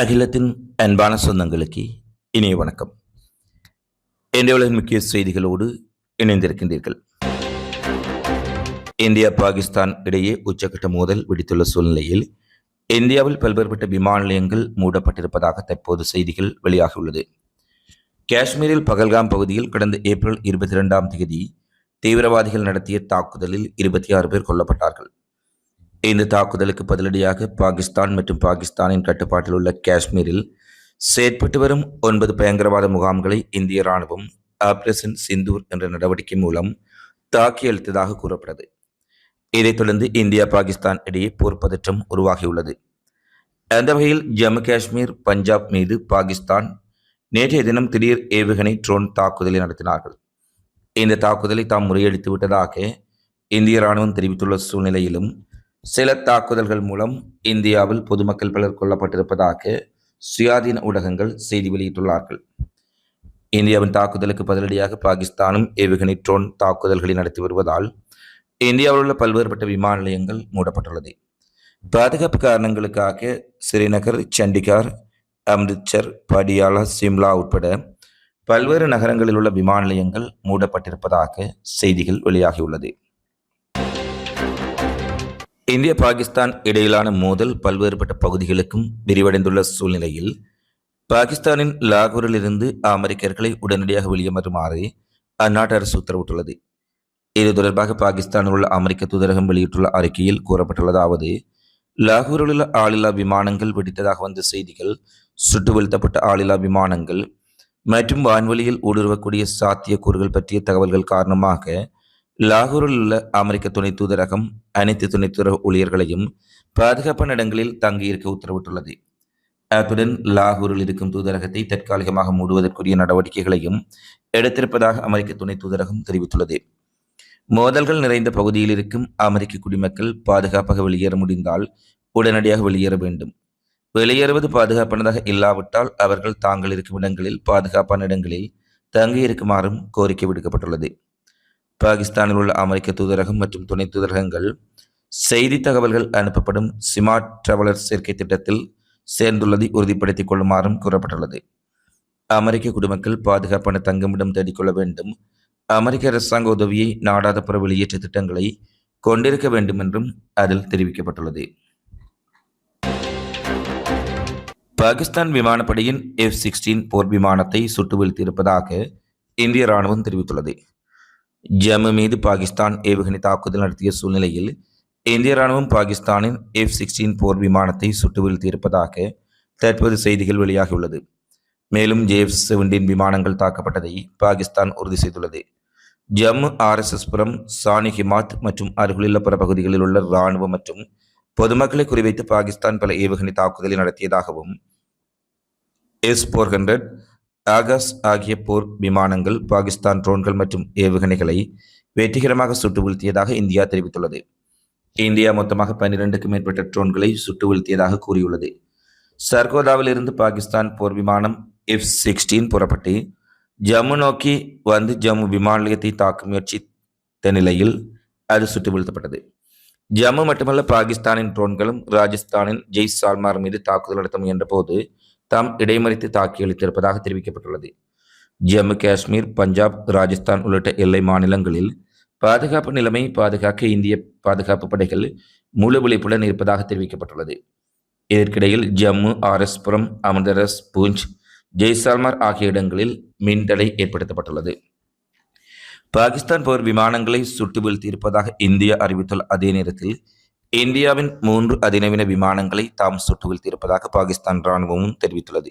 அகிலத்தின் அன்பான சொந்தங்களுக்கு இனிய வணக்கம். இன்றைய உலகின் முக்கிய செய்திகளோடு இணைந்திருக்கின்றீர்கள். இந்தியா பாகிஸ்தான் இடையே உச்சக்கட்ட மோதல் வெடித்துள்ள சூழ்நிலையில் இந்தியாவில் பல்வேறுபட்ட விமான நிலையங்கள் மூடப்பட்டிருப்பதாக தற்போது செய்திகள் வெளியாகியுள்ளது. காஷ்மீரில் பகல்காம் பகுதியில் கடந்த ஏப்ரல் இருபத்தி இரண்டாம் தேதி தீவிரவாதிகள் நடத்திய தாக்குதலில் இருபத்தி ஆறு பேர் கொல்லப்பட்டார்கள். இந்த தாக்குதலுக்கு பதிலடியாக பாகிஸ்தான் மற்றும் பாகிஸ்தானின் கட்டுப்பாட்டில் உள்ள காஷ்மீரில் செயற்பட்டு வரும் ஒன்பது பயங்கரவாத முகாம்களை இந்திய ராணுவம் ஆபரேஷன் சிந்தூர் என்ற நடவடிக்கை மூலம் தாக்கி அளித்ததாக கூறப்பட்டது இதைத் தொடர்ந்து இந்தியா பாகிஸ்தான் இடையே போர் பதற்றம் உருவாகியுள்ளது. அந்த வகையில் ஜம்மு காஷ்மீர் பஞ்சாப் மீது பாகிஸ்தான் நேற்றைய தினம் திடீர் ஏவுகணை ட்ரோன் தாக்குதலை நடத்தினார்கள். இந்த தாக்குதலை தாம் முறியடித்து விட்டதாக இந்திய ராணுவம் தெரிவித்துள்ள சூழ்நிலையிலும் சில தாக்குதல்கள் மூலம் இந்தியாவில் பொதுமக்கள் பலர் கொல்லப்பட்டிருப்பதாக சுயாதீன ஊடகங்கள் செய்தி வெளியிட்டுள்ளார்கள். இந்தியாவின் தாக்குதலுக்கு பதிலடியாக பாகிஸ்தானும் ஏவுகணை ட்ரோன் தாக்குதல்களை நடத்தி வருவதால் இந்தியாவில் உள்ள பல்வேறுபட்ட விமான நிலையங்கள் மூடப்பட்டுள்ளது. பாதுகாப்பு காரணங்களுக்காக ஸ்ரீநகர் சண்டிகார் அம்ரித்சர் படியாலா சிம்லா உட்பட பல்வேறு நகரங்களில் உள்ள விமான நிலையங்கள் மூடப்பட்டிருப்பதாக செய்திகள் வெளியாகியுள்ளது. இந்திய பாகிஸ்தான் இடையிலான மோதல் பல்வேறுபட்ட பகுதிகளுக்கும் விரிவடைந்துள்ள சூழ்நிலையில் பாகிஸ்தானின் லாகூரில் இருந்து அமெரிக்கர்களை உடனடியாக வெளியேறுமாறு அந்நாட்டு அரசு உத்தரவிட்டுள்ளது. இது தொடர்பாக பாகிஸ்தானில் உள்ள அமெரிக்க தூதரகம் வெளியிட்டுள்ள அறிக்கையில் கூறப்பட்டுள்ளதாவது லாகூரில் உள்ள ஆளில்லா விமானங்கள் வெடித்ததாக வந்த செய்திகள் சுட்டு வீழ்த்தப்பட்ட ஆளில்லா விமானங்கள் மற்றும் வான்வெளியில் ஊடுருவக்கூடிய சாத்தியக்கூறுகள் பற்றிய தகவல்கள் காரணமாக லாகூரில் உள்ள அமெரிக்க துணை தூதரகம் அனைத்து துணை தூதரக ஊழியர்களையும் பாதுகாப்பான இடங்களில் தங்கியிருக்க உத்தரவிட்டுள்ளது. அத்துடன் லாகூரில் இருக்கும் தூதரகத்தை தற்காலிகமாக மூடுவதற்குரிய நடவடிக்கைகளையும் எடுத்திருப்பதாக அமெரிக்க துணை தூதரகம் தெரிவித்துள்ளது. மோதல்கள் நிறைந்த பகுதியில் இருக்கும் அமெரிக்க குடிமக்கள் பாதுகாப்பாக வெளியேற முடிந்தால் உடனடியாக வெளியேற வேண்டும். வெளியேறுவது பாதுகாப்பானதாக இல்லாவிட்டால் அவர்கள் தாங்கள் இருக்கும் இடங்களில் பாதுகாப்பான இடங்களில் தங்கியிருக்குமாறும் கோரிக்கை விடுக்கப்பட்டுள்ளது. பாகிஸ்தானில் உள்ள அமெரிக்க தூதரகம் மற்றும் துணை தூதரகங்கள் செய்தி தகவல்கள் அனுப்பப்படும் ஸ்மார்ட் டிராவலர் சேர்க்கை திட்டத்தில் சேர்ந்துள்ளதை உறுதிப்படுத்திக் கொள்ளுமாறும் கூறப்பட்டுள்ளது. அமெரிக்க குடிமக்கள் பாதுகாப்பான தங்குமிடம் தேடிக்கொள்ள வேண்டும். அமெரிக்க அரசாங்க உதவியை நாடாத புற வெளியேற்ற திட்டங்களை கொண்டிருக்க வேண்டும் என்றும் அதில் தெரிவிக்கப்பட்டுள்ளது. பாகிஸ்தான் விமானப்படையின் எஃப் சிக்ஸ்டீன் போர் விமானத்தை சுட்டு வீழ்த்தியிருப்பதாக இந்திய ராணுவம் தெரிவித்துள்ளது. ஜம்மு மீது பாகிஸ்தான் ஏவுகணை தாக்குதல் நடத்திய சூழ்நிலையில் இந்திய ராணுவம் பாகிஸ்தானின் எஃப் சிக்ஸ்டீன் போர் விமானத்தை சுட்டு வீழ்த்தியிருப்பதாக தற்போது செய்திகள் வெளியாகியுள்ளது. மேலும் ஜேஎஃப் செவன்டீன் விமானங்கள் தாக்கப்பட்டதை பாகிஸ்தான் உறுதி செய்துள்ளது. ஜம்மு ஆர்எஸ்எஸ் புறம் சானி ஹிமாத் மற்றும் அருகிலுள்ள பிற பகுதிகளில் உள்ள ராணுவம் மற்றும் பொதுமக்களை குறிவைத்து பாகிஸ்தான் பல ஏவுகணை தாக்குதலை நடத்தியதாகவும் எஸ் ஃபோர் ஹண்ட்ரட் ஆகாஸ் ஆகிய போர் விமானங்கள் பாகிஸ்தான் ட்ரோன்கள் மற்றும் ஏவுகணைகளை வெற்றிகரமாக சுட்டு வீழ்த்தியதாக இந்தியா தெரிவித்துள்ளது. இந்தியா மொத்தமாக பன்னிரண்டுக்கும் மேற்பட்ட ட்ரோன்களை சுட்டு வீழ்த்தியதாக கூறியுள்ளது. சர்கோதாவிலிருந்து பாகிஸ்தான் போர் விமானம் எஃப் சிக்ஸ்டீன் புறப்பட்டு ஜம்மு நோக்கி வந்து ஜம்மு விமான நிலையத்தை தாக்க முயற்சித்த நிலையில் அது சுட்டு வீழ்த்தப்பட்டது ஜம்மு மட்டுமல்ல பாகிஸ்தானின் ட்ரோன்களும் ராஜஸ்தானின் ஜெய் சால்மார் மீது தாக்குதல் நடத்த முயன்ற போது தாம் இடைமறித்து தாக்கி அளித்திருப்பதாக தெரிவிக்கப்பட்டுள்ளது. ஜம்மு காஷ்மீர் பஞ்சாப் ராஜஸ்தான் உள்ளிட்ட எல்லை மாநிலங்களில் பாதுகாப்பு நிலைமை பாதுகாக்க இந்திய பாதுகாப்பு படைகள் முழு விழிப்புடன் இருப்பதாக தெரிவிக்கப்பட்டுள்ளது. இதற்கிடையில் ஜம்மு ஆர்எஸ்புரம் அமிர்தரஸ் பூஞ்ச் ஜெய்சால்மர் ஆகிய இடங்களில் மின்தடை ஏற்படுத்தப்பட்டுள்ளது. பாகிஸ்தான் போர் விமானங்களை சுட்டு வீழ்த்தியிருப்பதாக இந்தியா அறிவித்துள்ள அதே நேரத்தில் இந்தியாவின் மூன்று அதிநவீன விமானங்களை தாம் சுட்டு வீழ்த்தியிருப்பதாக பாகிஸ்தான் இராணுவமும் தெரிவித்துள்ளது.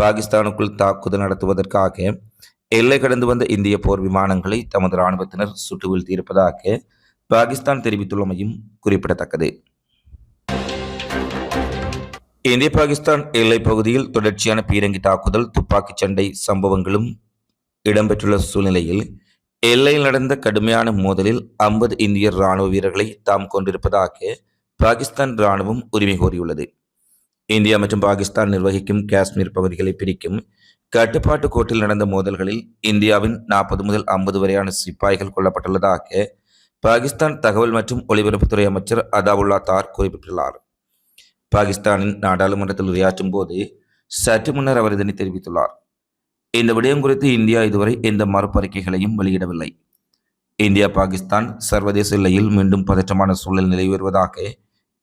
பாகிஸ்தானுக்குள் தாக்குதல் நடத்துவதற்காக எல்லை கடந்து வந்த இந்திய போர் விமானங்களை தமது இராணுவத்தினர் சுட்டு வீழ்த்தியிருப்பதாக பாகிஸ்தான் தெரிவித்துள்ளமையும் குறிப்பிடத்தக்கது. இந்திய பாகிஸ்தான் எல்லைப் பகுதியில் தொடர்ச்சியான பீரங்கி தாக்குதல் துப்பாக்கிச் சண்டை சம்பவங்களும் இடம்பெற்றுள்ள சூழ்நிலையில் எல்லையில் நடந்த கடுமையான மோதலில் ஐம்பது இந்திய ராணுவ வீரர்களை தாம் கொண்டிருப்பதாக பாகிஸ்தான் ராணுவம் உரிமை கோரியுள்ளது. இந்தியா மற்றும் பாகிஸ்தான் நிர்வகிக்கும் காஷ்மீர் பகுதிகளை பிரிக்கும் கட்டுப்பாட்டு கோட்டில் நடந்த மோதல்களில் இந்தியாவின் நாற்பது முதல் ஐம்பது வரையான சிப்பாய்கள் கொல்லப்பட்டுள்ளதாக பாகிஸ்தான் தகவல் மற்றும் ஒலிபரப்புத்துறை அமைச்சர் அதாவுல்லா தார் குறிப்பிட்டுள்ளார். பாகிஸ்தானின் நாடாளுமன்றத்தில் உரையாற்றும் போது சற்று முன்னர் அவர் இதனை தெரிவித்துள்ளார். இந்த விடயம் குறித்து இந்தியா இதுவரை எந்த மறுப்பறிக்கைகளையும் வெளியிடவில்லை. இந்தியா பாகிஸ்தான் சர்வதேச எல்லையில் மீண்டும் பதற்றமான சூழல் நிலவி வருவதாக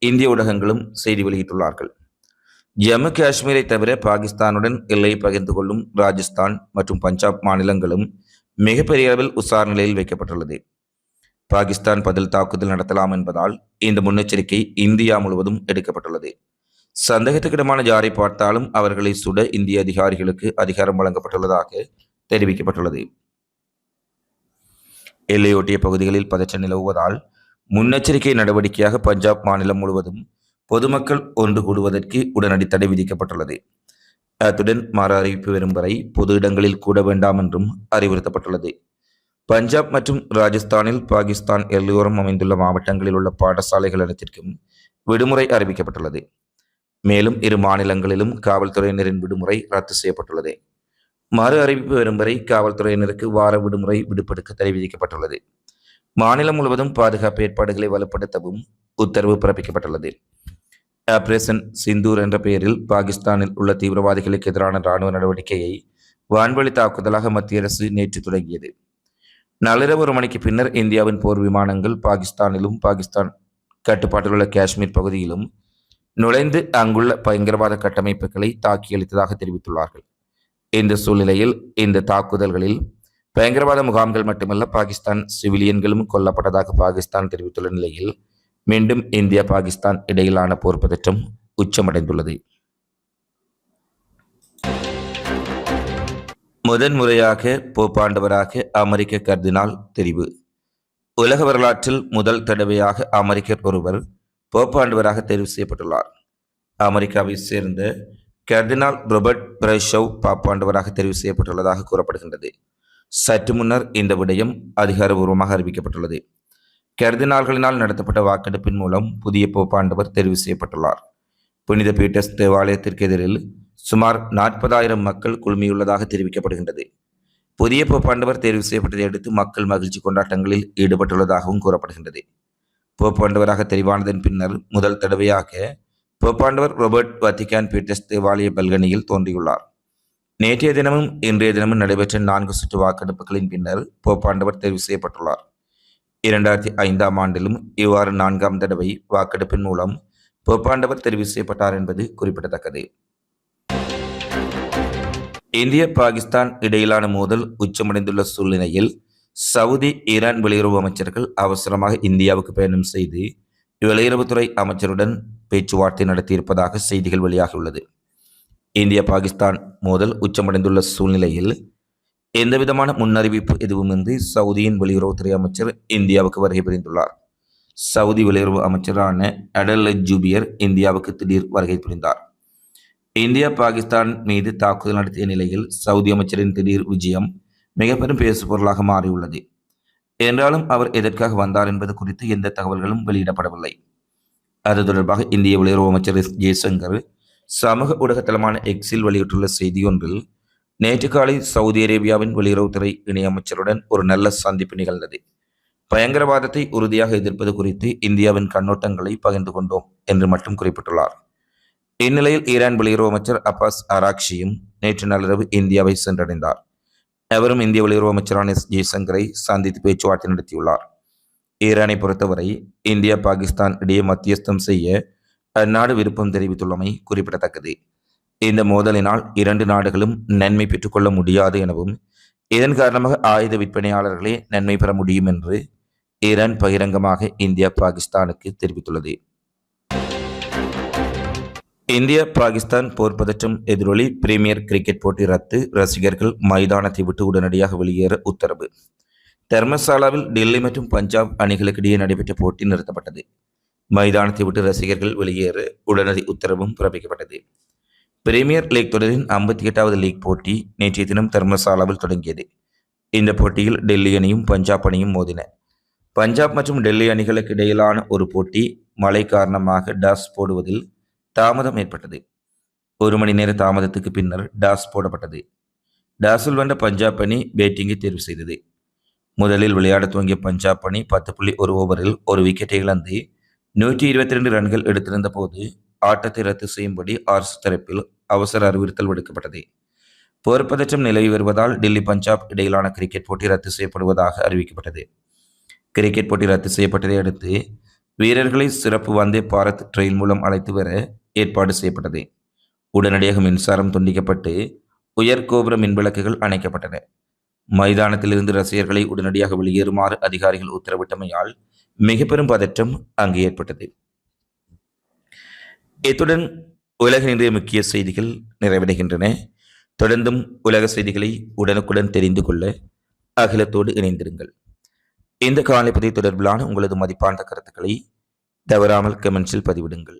இந்திய ஊடகங்களும் செய்தி வெளியிட்டுள்ளார்கள். ஜம்மு காஷ்மீரை தவிர பாகிஸ்தானுடன் எல்லையை பகிர்ந்து கொள்ளும் ராஜஸ்தான் மற்றும் பஞ்சாப் மாநிலங்களும் மிகப்பெரிய அளவில் உசார் நிலையில் வைக்கப்பட்டுள்ளது. பாகிஸ்தான் பதில் தாக்குதல் நடத்தலாம் என்பதால் இந்த முன்னெச்சரிக்கை இந்தியா முழுவதும் எடுக்கப்பட்டுள்ளது. சந்தேகத்துக்கிடமான ஜாரை பார்த்தாலும் அவர்களை சுட இந்திய அதிகாரிகளுக்கு அதிகாரம் வழங்கப்பட்டுள்ளதாக தெரிவிக்கப்பட்டுள்ளது. எல்லையொட்டிய பகுதிகளில் பதற்றம் நிலவுவதால் முன்னெச்சரிக்கை நடவடிக்கையாக பஞ்சாப் மாநிலம் முழுவதும் பொதுமக்கள் ஒன்று கூடுவதற்கு உடனடி தடை விதிக்கப்பட்டுள்ளது. அத்துடன் மறு அறிவிப்பு வரும் வரை பொது இடங்களில் கூட வேண்டாம் என்றும் அறிவுறுத்தப்பட்டுள்ளது. பஞ்சாப் மற்றும் ராஜஸ்தானில் பாகிஸ்தான் எல்லையோரம் அமைந்துள்ள மாவட்டங்களில் உள்ள பாடசாலைகள் அனைத்திற்கும் விடுமுறை அறிவிக்கப்பட்டுள்ளது. மேலும் இரு மாநிலங்களிலும் காவல்துறையினரின் விடுமுறை ரத்து செய்யப்பட்டுள்ளது. மறு அறிவிப்பு வரும் வரை காவல்துறையினருக்கு வார விடுமுறை விடுப்பெடுக்க தடை விதிக்கப்பட்டுள்ளது மாநிலம் முழுவதும் பாதுகாப்பு ஏற்பாடுகளை வலுப்படுத்தவும் உத்தரவு பிறப்பிக்கப்பட்டுள்ளது. ஆபரேஷன் சிந்தூர் என்ற பெயரில் பாகிஸ்தானில் உள்ள தீவிரவாதிகளுக்கு எதிரான இராணுவ நடவடிக்கையை வான்வழி தாக்குதலாக மத்திய அரசு நேற்று தொடங்கியது. நள்ளிரவு ஒரு மணிக்கு பின்னர் இந்தியாவின் போர் விமானங்கள் பாகிஸ்தானிலும் பாகிஸ்தான் கட்டுப்பாட்டில் உள்ள காஷ்மீர் பகுதியிலும் நுழைந்து அங்குள்ள பயங்கரவாத கட்டமைப்புகளை தாக்கியளித்ததாக தெரிவித்துள்ளார்கள். இந்த சூழ்நிலையில் இந்த தாக்குதல்களில் பயங்கரவாத முகாம்கள் மட்டுமல்ல பாகிஸ்தான் சிவிலியன்களும் கொல்லப்பட்டதாக பாகிஸ்தான் தெரிவித்துள்ள நிலையில் மீண்டும் இந்தியா பாகிஸ்தான் இடையிலான போர் பதற்றம் உச்சமடைந்துள்ளது. முதன்முறையாக போப்பாண்டவராக அமெரிக்க கர்தினால் தெரிவு. உலக வரலாற்றில் முதல் தடவையாக அமெரிக்கர் ஒருவர் போப்பாண்டவராக தேர்வு செய்யப்பட்டுள்ளார். அமெரிக்காவை சேர்ந்த கர்தினால் ரொபர்ட் பிரஷவ் பாப்பாண்டவராக தெரிவு செய்யப்பட்டுள்ளதாக கூறப்படுகின்றது. சற்று முன்னர் இந்த விடயம் அதிகாரபூர்வமாக அறிவிக்கப்பட்டுள்ளது. கர்தினால்களினால் நடத்தப்பட்ட வாக்கெடுப்பின் மூலம் புதிய போப்பாண்டவர் தெரிவு செய்யப்பட்டுள்ளார். புனித பீட்டர்ஸ் தேவாலயத்திற்கு எதிரில் சுமார் நாற்பதாயிரம் மக்கள் குழுமியுள்ளதாக தெரிவிக்கப்படுகின்றது. புதிய போப்பாண்டவர் தேர்வு செய்யப்பட்டதை அடுத்து மக்கள் மகிழ்ச்சி கொண்டாட்டங்களில் ஈடுபட்டுள்ளதாகவும் கூறப்படுகின்றது. போப்பாண்டவராக தெரிவானதன் பின்னர் முதல் தடவையாக போப்பாண்டவர் ரோபர்ட் வத்திகான் பீட்டர்ஸ் தேவாலய பல்கனியில் தோன்றியுள்ளார். நேற்றைய தினமும் இன்றைய தினமும் நடைபெற்ற நான்கு சுற்று வாக்கெடுப்புகளின் பின்னர் போப்பாண்டவர் தேர்வு செய்யப்பட்டுள்ளார். இரண்டாயிரத்தி ஐந்தாம் ஆண்டிலும் இவ்வாறு நான்காம் தடவை வாக்கெடுப்பின் மூலம் போப்பாண்டவர் தெரிவு செய்யப்பட்டார் என்பது குறிப்பிடத்தக்கது. இந்திய பாகிஸ்தான் இடையிலான மோதல் உச்சமடைந்துள்ள சூழ்நிலையில் சவுதி ஈரான் வெளியுறவு அமைச்சர்கள் அவசரமாக இந்தியாவுக்கு பயணம் செய்து வெளியுறவுத்துறை அமைச்சருடன் பேச்சுவார்த்தை நடத்தியிருப்பதாக செய்திகள் வெளியாகியுள்ளது. இந்திய பாகிஸ்தான் மோதல் உச்சமடைந்துள்ள சூழ்நிலையில் எந்தவிதமான முன்னறிவிப்பு எதுவுமின்றி சவுதியின் வெளியுறவுத்துறை அமைச்சர் இந்தியாவுக்கு வருகை புரிந்துள்ளார். சவுதி வெளியுறவு அமைச்சரான அடல் ஜூபியர் இந்தியாவுக்கு திடீர் வருகை புரிந்தார். இந்தியா பாகிஸ்தான் மீது தாக்குதல் நடத்திய நிலையில் சவுதி அமைச்சரின் திடீர் விஜயம் மிக பெரும் பேசு பொருளாக மாறியுள்ளது. என்றாலும் அவர் எதற்காக வந்தார் என்பது குறித்து எந்த தகவல்களும் வெளியிடப்படவில்லை. அது தொடர்பாக இந்திய வெளியுறவு அமைச்சர் எஸ். ஜெய்சங்கர் சமூக ஊடகத்தலமான எக்ஸில் வெளியிட்டுள்ள செய்தி ஒன்றில் நேற்று காலை சவுதி அரேபியாவின் வெளியுறவுத்துறை இணையமைச்சருடன் ஒரு நல்ல சந்திப்பு நிகழ்ந்தது. பயங்கரவாதத்தை உறுதியாக எதிர்ப்பது குறித்து இந்தியாவின் கண்ணோட்டங்களை பகிர்ந்து கொண்டோம் என்று மட்டும் குறிப்பிட்டுள்ளார். இந்நிலையில் ஈரான் வெளியுறவு அமைச்சர் அப்பாஸ் அராக்ஷியும் நேற்று நள்ளிரவு இந்தியாவை சென்றடைந்தார். அவரும் இந்திய வெளியுறவு அமைச்சரான எஸ் ஜெய்சங்கரை சந்தித்து பேச்சுவார்த்தை நடத்தியுள்ளார். ஈரானை பொறுத்தவரை இந்தியா பாகிஸ்தான் இடையே மத்தியஸ்தம் செய்ய அந்நாடு விருப்பம் தெரிவித்துள்ளமை குறிப்பிடத்தக்கது. இந்த மோதலினால் இரண்டு நாடுகளும் நன்மை பெற்றுக்கொள்ள முடியாது எனவும் இதன் காரணமாக ஆயுத விற்பனையாளர்களே நன்மை பெற முடியும் என்று ஈரான் பகிரங்கமாக இந்தியா பாகிஸ்தானுக்கு தெரிவித்துள்ளது. இந்தியா பாகிஸ்தான் போர் பதற்றம் எதிரொலி பிரீமியர் கிரிக்கெட் போட்டி ரத்து ரசிகர்கள் மைதானத்தை விட்டு உடனடியாக வெளியேற உத்தரவு. தர்மசாலாவில் டெல்லி மற்றும் பஞ்சாப் அணிகளுக்கிடையே நடைபெற்ற போட்டி நிறுத்தப்பட்டது. மைதானத்தை விட்டு ரசிகர்கள் வெளியேற உடனடி உத்தரவும் பிறப்பிக்கப்பட்டது. பிரீமியர் லீக் தொடரின் ஐம்பத்தி எட்டாவது லீக் போட்டி நேற்றைய தினம் தர்மசாலாவில் தொடங்கியது. இந்த போட்டியில் டெல்லி அணியும் பஞ்சாப் அணியும் மோதின. பஞ்சாப் மற்றும் டெல்லி அணிகளுக்கு இடையிலான ஒரு போட்டி மழை காரணமாக டாஸ் போடுவதில் தாமதம் ஏற்பட்டது. ஒரு மணி நேர தாமதத்துக்கு பின்னர் டாஸ் போடப்பட்டது. டாஸில் வென்ற பஞ்சாப் அணி பேட்டிங்கை தேர்வு செய்தது. முதலில் விளையாட துவங்கிய பஞ்சாப் அணி பத்து புள்ளி ஒரு ஓவரில் ஒரு விக்கெட்டை இழந்து நூற்றி இருபத்தி ரெண்டு ரன்கள் எடுத்திருந்த போது ஆட்டத்தை ரத்து செய்யும்படி ஆர்ஸ் தரப்பில் அவசர அறிவுறுத்தல் விடுக்கப்பட்டது. போர் பதற்றம் நிலவி வருவதால் டெல்லி பஞ்சாப் இடையிலான கிரிக்கெட் போட்டி ரத்து செய்யப்படுவதாக அறிவிக்கப்பட்டது. கிரிக்கெட் போட்டி ரத்து செய்யப்பட்டதை அடுத்து வீரர்களை சிறப்பு வந்தே பாரத் ட்ரெயின் மூலம் அழைத்து வர ஏற்பாடு செய்யப்பட்டது. உடனடியாக மின்சாரம் துண்டிக்கப்பட்டு உயர் கோபுர மின்விளக்குகள் அணைக்கப்பட்டன. மைதானத்திலிருந்து ரசிகர்களை உடனடியாக வெளியேறுமாறு அதிகாரிகள் உத்தரவிட்டமையால் மிக பெரும் பதற்றம் அங்கு ஏற்பட்டது. இத்துடன் உலக இன்றைய முக்கிய செய்திகள் நிறைவடைகின்றன. தொடர்ந்தும் உலக செய்திகளை உடனுக்குடன் தெரிந்து கொள்ள அகிலத்தோடு இணைந்திருங்கள். இந்த காலைப்பதிவு தொடர்பிலான உங்களது மதிப்பான கருத்துக்களை தவறாமல் கமெண்ட்ஸில் பதிவிடுங்கள்.